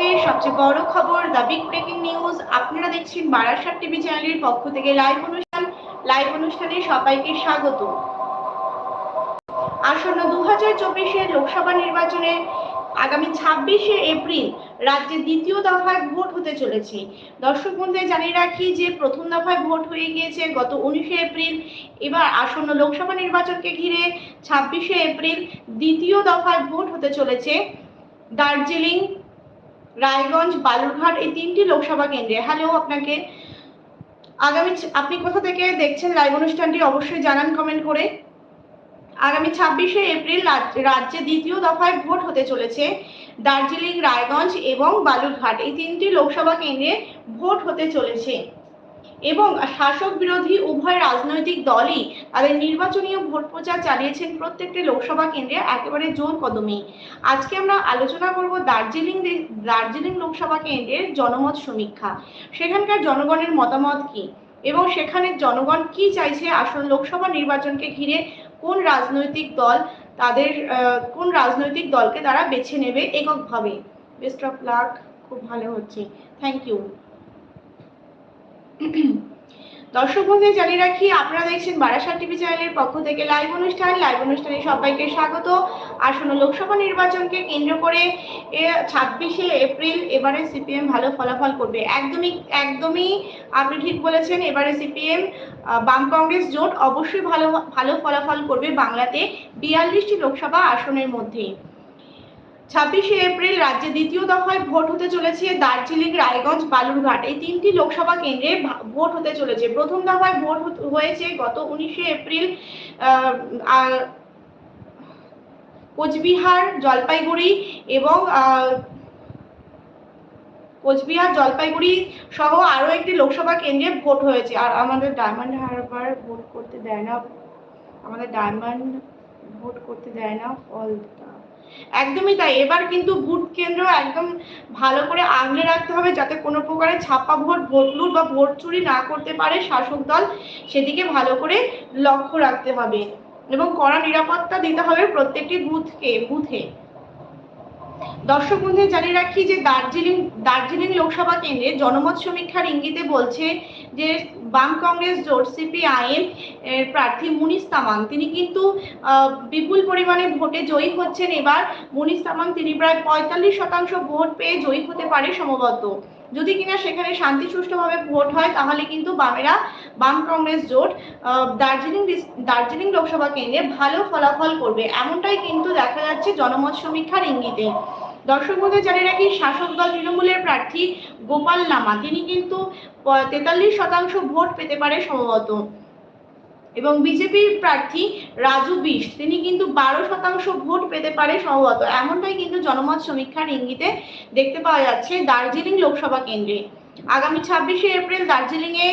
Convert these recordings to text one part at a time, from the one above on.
এই মুহূর্তে সবচেয়ে বড় খবর, দ্য বিগ ব্রেকিং নিউজ। আপনারা দেখছেন বারাসাত টিভি চ্যানেলের পক্ষ থেকে লাইভ অনুষ্ঠান। লাইভ অনুষ্ঠানে সবাইকে স্বাগত। আসন্ন দু হাজার চব্বিশের লোকসভা নির্বাচনে আগামী ছাব্বিশে এপ্রিল রাজ্যে দ্বিতীয় দফায় ভোট হতে চলেছে। দর্শক বন্ধুদের জানিয়ে রাখি যে প্রথম দফায় ভোট হয়ে গিয়েছে গত উনিশে এপ্রিল। এবার আসন্ন লোকসভা নির্বাচনকে ঘিরে ছাব্বিশে এপ্রিল দ্বিতীয় দফায় ভোট হতে চলেছে। দার্জিলিং রায়গঞ্জ, বালুরঘাট এই তিনটি লোকসভা কেন্দ্রে। হ্যালো আপনাকে আগামী আপনি কোথা থেকে দেখছেন লাইভ অনুষ্ঠানটি অবশ্যই জানান কমেন্ট করে। আগামী ছাব্বিশে এপ্রিল রাজ্যে দ্বিতীয় দফায় ভোট হতে চলেছে দার্জিলিং, রায়গঞ্জ এবং বালুরঘাট। এই তিনটি লোকসভা কেন্দ্রে ভোট হতে চলেছে। এবং শাসক বিরোধী উভয় রাজনৈতিক দলই তাদের নির্বাচনীয় ভোট প্রচার চালিয়েছেন প্রত্যেকটি লোকসভা কেন্দ্রে একেবারে জোর কদমে। আজকে আমরা আলোচনা করব দার্জিলিং দার্জিলিং লোকসভা কেন্দ্রের জনমত সমীক্ষা। সেখানকার জনগণের মতামত কি? এবং সেখানে জনগণ কি চাইছে আসল লোকসভা নির্বাচনকে ঘিরে? কোন রাজনৈতিক দল তাদের কোন রাজনৈতিক দলকে তারা বেছে নেবে এককভাবে? বেস্ট অফ লাক, খুব ভালো হচ্ছে। Thank you. দর্শক বন্ধুদের জানিয়ে রাখি, আপনারা দেখছেন বারাসাত টিভি চ্যানেলের পক্ষ থেকে লাইভ অনুষ্ঠান। লাইভ অনুষ্ঠানে সবাইকে স্বাগত। আসন্ন লোকসভা নির্বাচনকে কেন্দ্র করে ছাব্বিশে এপ্রিল এবারে সিপিএম ভালো ফলাফল করবে। একদমই একদমই আপনি ঠিক বলেছেন, এবারে সিপিএম বাম কংগ্রেস জোট অবশ্যই ভালো ভালো ফলাফল করবে বাংলাতে। বিয়াল্লিশটি লোকসভা আসনের মধ্যে। ছাব্বিশে এপ্রিল রাজ্যে দ্বিতীয় দফায় ভোট হতে চলেছে দার্জিলিং, রায়গঞ্জ, বালুরঘাট। এই তিনটি লোকসভা কেন্দ্রে ভোট হতে চলেছে। প্রথম দফায় ভোট হয়েছে গত উনিশে এপ্রিল কোচবিহার, জলপাইগুড়ি এবং কোচবিহার, জলপাইগুড়ি সহ আরও একটি লোকসভা কেন্দ্রে ভোট হয়েছে। আর আমাদের ডায়মন্ড হারবার ভোট করতে দেয় না, আমাদের ডায়মন্ড ভোট করতে দেয় না ফলটা একদমই তাই। এবার কিন্তু ভোট কেন্দ্র একদম ভালো করে আগলে রাখতে হবে যাতে কোনো প্রকারের ছাপ্পা ভোট ভোট লুট বা ভোট চুরি না করতে পারে শাসক দল, সেদিকে ভালো করে লক্ষ্য রাখতে হবে এবং কড়া নিরাপত্তা দিতে হবে প্রত্যেকটি বুথকে, বুথে। দর্শক বন্ধু জানিয়ে রাখি যে দার্জিলিং দার্জিলিং লোকসভা কেন্দ্রে জনমত সমীক্ষার ইঙ্গিতে বলছে যে বাম কংগ্রেস জোট সিপিআইএম এর প্রার্থী মুনিস তামাং। তিনি কিন্তু বিপুল পরিমাণে ভোটে জয়ী হচ্ছেন। এবার মুনিস তামাং তিনি প্রায় পঁয়তাল্লিশ শতাংশ ভোট পেয়ে জয়ী হতে পারে সম্ভবত যদি কিনা সেখানে শান্তি সুষ্ঠুভাবে ভোট হয়, তাহলে কিন্তু বামেরা বাম কংগ্রেস জোট দার্জিলিং দার্জিলিং লোকসভা কেন্দ্রে ভালো ফলাফল করবে। এমনটাই কিন্তু দেখা যাচ্ছে জনমত সমীক্ষার ইঙ্গিতে। দর্শক মধ্যে জানিয়ে রাখি, শাসক দল তৃণমূলের প্রার্থী গোপাল লামা তিনি কিন্তু তেতাল্লিশ শতাংশ ভোট পেতে পারে সম্ভবত। এবং বিজেপির প্রার্থী রাজু বিশ, তিনি কিন্তু বারো শতাংশ ভোট পেতে পারে সম্ভবত। এমনটাই কিন্তু জনমত সমীক্ষার ইঙ্গিতে দেখতে পাওয়া যাচ্ছে দার্জিলিং লোকসভা কেন্দ্রে। আগামী ছাব্বিশে এপ্রিল দার্জিলিং এ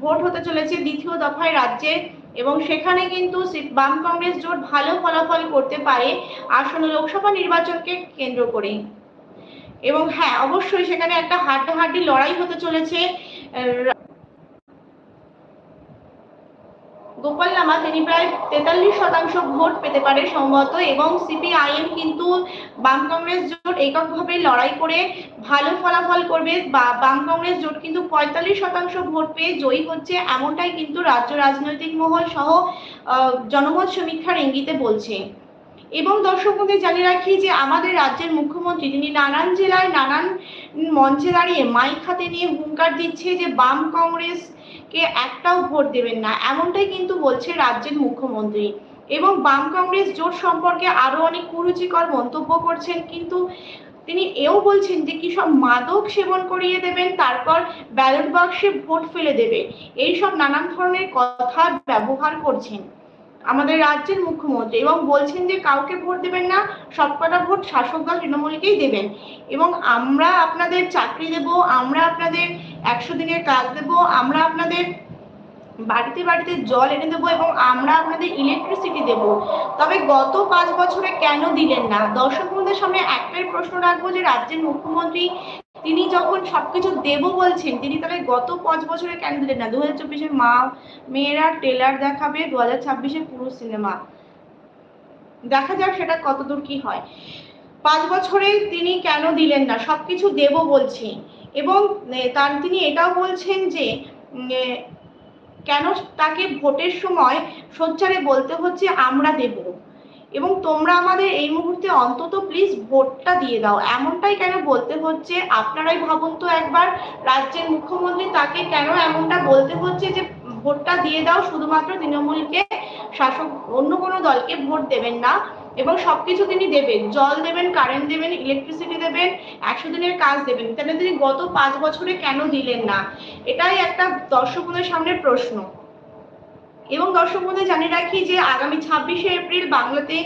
ভোট হতে চলেছে দ্বিতীয় দফায় রাজ্যে এবং সেখানে কিন্তু বাম কংগ্রেস জোট ভালো ফলাফল করতে পারে আসন্ন লোকসভা নির্বাচনকে কেন্দ্র করে এবং হ্যাঁ অবশ্যই সেখানে একটা হাড্ডাহাড্ডি লড়াই হতে চলেছে গোপাল লামা তিনি প্রায় তেতাল্লিশ শতাংশ ভোট পেতে পারে সম্ভবত এবং সিপিআইএম কিন্তু বাম কংগ্রেস জোট এককভাবে লড়াই করে ভালো ফলাফল করবে। বা বাম কংগ্রেস জোট কিন্তু পঁয়তাল্লিশ শতাংশ ভোট পেয়ে জয়ী হচ্ছে এমনটাই কিন্তু রাজ্য রাজনৈতিক মহল সহ জনমত সমীক্ষার ইঙ্গিতে বলছে। এবং দর্শক বন্ধু জানিয়ে রাখি যে আমাদের রাজ্যের মুখ্যমন্ত্রী তিনি নানান জেলায় নানান মঞ্চে দাঁড়িয়ে মাইক হাতে নিয়ে হুঙ্কার দিচ্ছে যে বাম কংগ্রেস কে একটাও ভোট দেবেন না, এমনটাই কিন্তু বলছে রাজ্যের মুখ্যমন্ত্রী। এবং বাম কংগ্রেস জোট সম্পর্কে আরও অনেক কুরুচিকর মন্তব্য করছেন, কিন্তু তিনি এও বলছেন যে, কি সব মাদক সেবন করিয়ে দেবেন, তারপর ব্যালট বাক্সে ভোট ফেলে দেবে। এইসব নানান ধরনের কথা ব্যবহার করছেন। আমাদের রাজ্যের মুখ্যমন্ত্রী এবং বলছেন যে কাউকে ভোট দেবেন না, সবকটা ভোট শাসক দল তৃণমূলকেই দেবেন। এবং আমরা আপনাদের চাকরি দেব, আমরা আপনাদের একশো দিনের কাজ দেব, আমরা আপনাদের বাড়িতে বাড়িতে জল এনে দেবো এবং আমরা আপনাদের ইলেকট্রিসিটি দেব। তবে গত পাঁচ বছরে কেন দিলেন না? দর্শক বন্ধুদের সামনে একটাই প্রশ্ন রাখব যে রাজ্যের মুখ্যমন্ত্রী তিনি যখন সবকিছু দেব বলছেন, তিনি তাহলে গত পাঁচ বছরে কেন দিলেন না? দু হাজার চব্বিশে মা মেয়েরা ট্রেলার দেখাবে দু হাজার ছাব্বিশে পুরো সিনেমা দেখা যাক সেটা কতদূর কি হয়। পাঁচ বছরে তিনি কেন দিলেন না? সবকিছু দেব বলছি। এবং তার, তিনি এটাও বলছেন যে কেন তাকে ভোটের সময় সোচ্চারে বলতে হচ্ছে, আমরা দেব। এবং তোমরা আমাদের এই মুহূর্তে অন্তত প্লিজ ভোটটা দিয়ে দাও। এমনটাই কেন বলতে হচ্ছে? আপনারাই ভাবুন তো একবার, রাজ্যের মুখ্যমন্ত্রী তাকে কেন এমনটা বলতে হচ্ছে যে, ভোটটা দিয়ে দাও, শুধুমাত্র তৃণমূলকে শাসক, অন্য কোনো দলকে ভোট দেবেন না। এবং সবকিছু তিনি দেবেন। জল দেবেন কারেন্ট দেবেন ইলেকট্রিসিটি দেবেন, একশো দিনের কাজ দেবেন। তাহলে তিনি গত পাঁচ বছরে কেন দিলেন না? এটাই একটা দর্শকদের সামনে প্রশ্ন। এবং দর্শক বন্ধু জানিয়ে রাখি যে আগামী ছাব্বিশে এপ্রিল বাংলাতে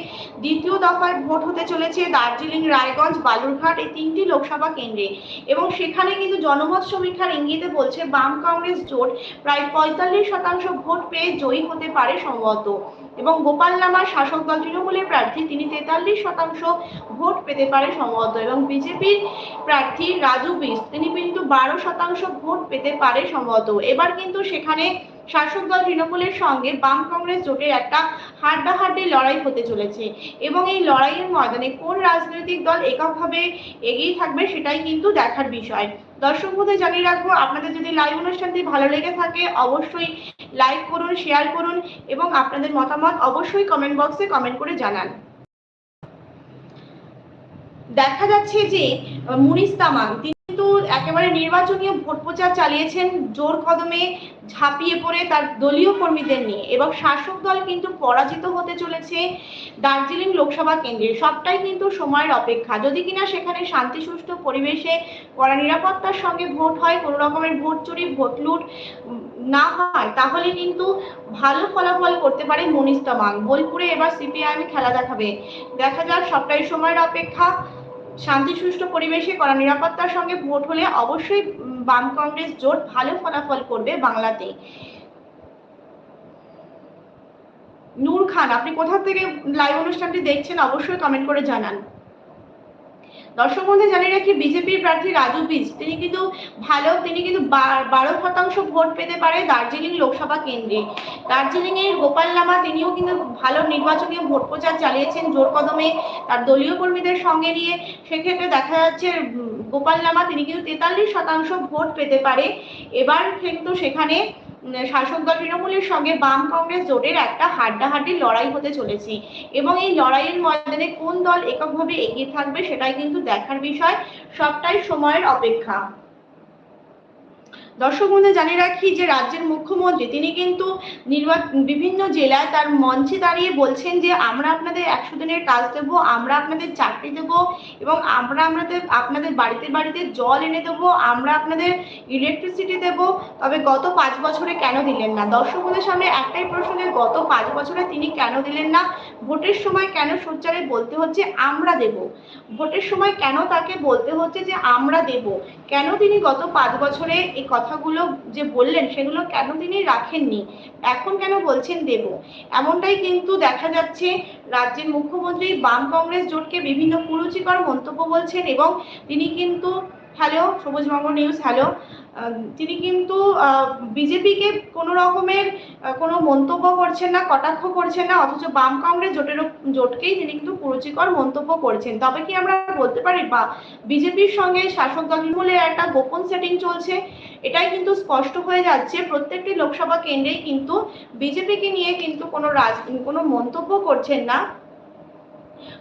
দ্বিতীয় দফায় ভোট হতে চলেছে দার্জিলিং, রায়গঞ্জ, বালুরঘাট এই তিনটি লোকসভা কেন্দ্রে। এবং সেখানে কিন্তু জনমত সমীক্ষার ইঙ্গিতে বলছে বাম কংগ্রেস জোট প্রায় পঁয়তাল্লিশ শতাংশ ভোট পেয়ে জয়ী হতে পারে সম্ভবত। এবং গোপাল লামার শাসক দল তৃণমূলের প্রার্থী, তিনি তেতাল্লিশ শতাংশ ভোট পেতে পারে সম্ভবত। এবং বিজেপির প্রার্থী রাজু বিস তিনি কিন্তু বারো শতাংশ ভোট পেতে পারে সম্ভবত। এবার কিন্তু সেখানে শাসক দল তৃণমূলের সঙ্গে বাম কংগ্রেস জোটের একটা হাড্ডাহাড্ডি লড়াই হতে চলেছে। এবং এই লড়াইয়ের ময়দানে কোন রাজনৈতিক দল এককভাবে এগিয়ে থাকবে সেটাই কিন্তু দেখার বিষয়। দর্শক বন্ধু, জানিয়ে রাখব, আপনাদের যদি লাইভ অনুষ্ঠানটি ভালো লেগে থাকে, অবশ্যই লাইক করুন শেয়ার করুন এবং আপনাদের মতামত অবশ্যই কমেন্ট বক্সে কমেন্ট করে জানান। দেখা যাচ্ছে যে মুনিস তামাং কিন্তু একেবারে নির্বাচনীয় ভোট প্রচার চালিয়েছেন জোর কদমে ঝাঁপিয়ে পড়ে তার দলীয় কর্মীদের নিয়ে। এবং শাসক দল কিন্তু পরাজিত হতে চলেছে দার্জিলিং লোকসভা কেন্দ্রে। সবটাই কিন্তু সময়ের অপেক্ষা। যদি কিনা সেখানে শান্তি, সুষ্ঠু পরিবেশে কড়া নিরাপত্তার সঙ্গে ভোট হয়, কোনো রকমের ভোট চুরি, ভোট লুট না হয়, তাহলে কিন্তু ভালো ফলাফল করতে পারে মনীষ তামাং। বোলপুরে এবার সিপিআইএম খেলা দেখাবে। দেখা যাক, সবটাই সময়ের অপেক্ষা। শান্তি, সুষ্ঠু পরিবেশে করা নিরাপত্তার সঙ্গে ভোট হলে অবশ্যই বাম কংগ্রেস জোট ভালো ফলাফল করবে বাংলাতে। নূর খান, আপনি কোথা থেকে লাইভ অনুষ্ঠানটি দেখছেন অবশ্যই কমেন্ট করে জানান। দর্শক বন্ধু জানিয়ে রাখি, বিজেপির প্রার্থী রাজু বিজ। তিনি কিন্তু ভালো, তিনি কিন্তু বারো শতাংশ ভোট পেতে পারে দার্জিলিং লোকসভা কেন্দ্রে। দার্জিলিং এর গোপাল লামা, তিনিও কিন্তু ভালো নির্বাচনীয় ভোট প্রচার চালিয়েছেন জোর কদমে তার দলীয় কর্মীদের সঙ্গে নিয়ে। সেক্ষেত্রে দেখা যাচ্ছে গোপাল লামা, তিনি কিন্তু তেতাল্লিশ শতাংশ ভোট পেতে পারে। এবার কিন্তু সেখানে শাসক দল তৃণমূলের সঙ্গে বাম কংগ্রেস জোটের একটা হাড্ডাহাড্ডি লড়াই হতে চলেছে। এবং এই লড়াইয়ের ময়দানে কোন দল এককভাবে এগিয়ে থাকবে সেটাই কিন্তু দেখার বিষয়। সবটাই সময়ের অপেক্ষা। দর্শক বন্ধু জানিয়ে রাখি যে রাজ্যের মুখ্যমন্ত্রী, তিনি কিন্তু বিভিন্ন জেলায় তার মঞ্চে দাঁড়িয়ে বলছেন যে, আমরা আপনাদের একশো দিনের কাজ দেবো, আমরা আপনাদের চাকরি দেবো এবং আমরা আপনাদের আপনাদের বাড়িতে বাড়িতে জল এনে দেবো, আমরা আপনাদের ইলেকট্রিসিটি দেবো। তবে গত পাঁচ বছরে কেন দিলেন না? দর্শক বন্ধুদের সামনে একটাই প্রশ্ন যে, গত পাঁচ বছরে তিনি কেন দিলেন না? ভোটের সময় কেন সোচ্চারে বলতে হচ্ছে, আমরা দেব ভোটের সময় কেন তাকে বলতে হচ্ছে যে, আমরা দেব কেন তিনি গত পাঁচ বছরে এই কথাগুলো যে বললেন, সেগুলো কেন তিনি রাখেননি? এখন কেন বলছেন দেব? এমনটাই কিন্তু দেখা যাচ্ছে রাজ্যের মুখ্যমন্ত্রী, বাম কংগ্রেস জোটকে বিভিন্ন কুরুচিকর মন্তব্য বলছেন এবং তিনি কিন্তু, হ্যালো, সবুজবঙ্গ নিউজ, হ্যালো তিনি কিন্তু বিজেপিকে কোনো রকমের কোনো মন্তব্য করছেন না, কটাক্ষ করছেন না, অথচ বাম কংগ্রেস জোটের জোটকেই তিনি কিন্তু কুরুচিকর মন্তব্য করছেন। তবে কি আমরা বলতে পারি বা বিজেপির সঙ্গে শাসক দল একটা গোপন সেটিং চলছে? এটাই কিন্তু স্পষ্ট হয়ে যাচ্ছে। প্রত্যেকটি লোকসভা কেন্দ্রেই কিন্তু বিজেপিকে নিয়ে কিন্তু কোনো রাজ, কোনো মন্তব্য করছেন না।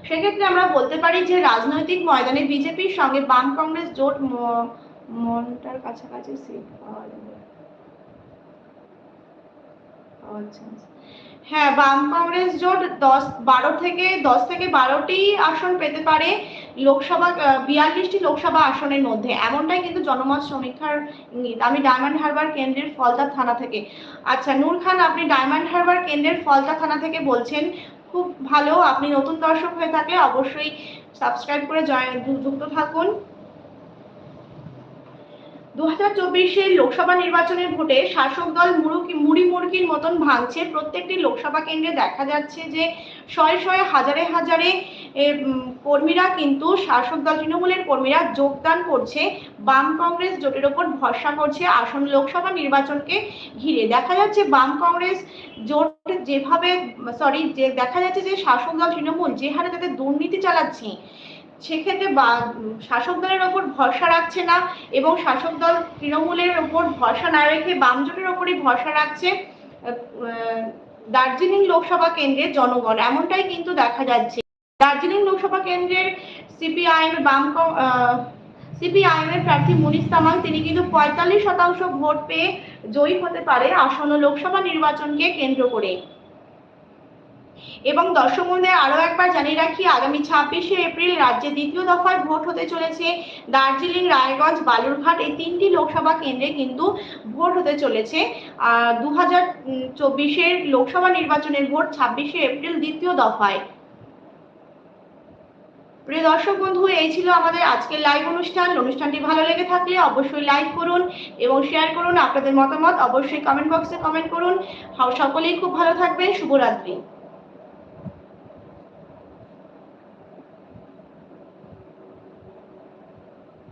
সেক্ষেত্রে আমরা বলতে পারি যে রাজনৈতিক ময়দানে বিজেপির সঙ্গে বাম কংগ্রেস জোট মনটার কাছাকাছি সিট পাওয়া যাবে। হ্যাঁ বাম কংগ্রেস জোট দশ, বারো থেকে, দশ থেকে বারোটি আসন পেতে পারে। লোকসভা বিয়াল্লিশটি লোকসভা আসনের মধ্যে। এমনটাই কিন্তু জনমত সমীক্ষার ইঙ্গিত। আমি ডায়মন্ড হারবার কেন্দ্রের ফলতা থানা থেকে। আচ্ছা নূর খান, আপনি ডায়মন্ড হারবার কেন্দ্রের ফলতা থানা থেকে বলছেন। খুব ভালো, আপনি নতুন দর্শক হয়ে থাকলে অবশ্যই সাবস্ক্রাইব করে যুক্ত থাকুন। দু হাজার চব্বিশের লোকসভা নির্বাচনের ভোটে শাসক দল মুরুকি মুড়ি মুরগির মতন ভাঙছে। প্রত্যেকটি লোকসভা কেন্দ্রে দেখা যাচ্ছে যে শয়ে শয়ে হাজারে হাজারে কর্মীরা কিন্তু, শাসক দল তৃণমূলের কর্মীরা যোগদান করছে। বাম কংগ্রেস জোটের ওপর ভরসা করছে আসন লোকসভা নির্বাচনকে ঘিরে। দেখা যাচ্ছে বাম কংগ্রেস জোট যেভাবে, সরি, যে দেখা যাচ্ছে যে শাসক দল তৃণমূল যে হারে তাদের দুর্নীতি চালাচ্ছে সেক্ষেত্রে শাসক দলের ওপর ভরসা রাখছে না এবং শাসক দল তৃণমূলের ওপর ভরসা না রেখে বাম জোটের ওপরই ভরসা রাখছে দার্জিলিং লোকসভা কেন্দ্রের জনগণ। এমনটাই কিন্তু দেখা যাচ্ছে। দার্জিলিং লোকসভা কেন্দ্রের সিপিআইএম বাম সিপিআইএম এর প্রার্থী মুনিশ তামাং, তিনি কিন্তু পঁয়তাল্লিশ শতাংশ ভোট পেয়ে জয়ী হতে পারে আসন্ন লোকসভা নির্বাচনকে কেন্দ্র করে। এবং দর্শক বন্ধুদের আরও একবার জানিয়ে রাখি, আগামী ছাব্বিশে এপ্রিল রাজ্যে দ্বিতীয় দফায় ভোট হতে চলেছে। দার্জিলিং, রায়গঞ্জ, বালুরঘাট এই তিনটি লোকসভা কেন্দ্রে কিন্তু ভোট হতে চলেছে। দু হাজার চব্বিশের লোকসভা নির্বাচনের ভোট ছাব্বিশে এপ্রিল দ্বিতীয় দফায়। প্রিয় দর্শক বন্ধু, এই ছিল আমাদের আজকের লাইভ অনুষ্ঠান। অনুষ্ঠানটি ভালো লেগে থাকলে অবশ্যই লাইক করুন এবং শেয়ার করুন আপনাদের মতামত। অবশ্যই কমেন্ট বক্সে কমেন্ট করুন। সকলেই খুব ভালো থাকবেন। শুভরাত্রি।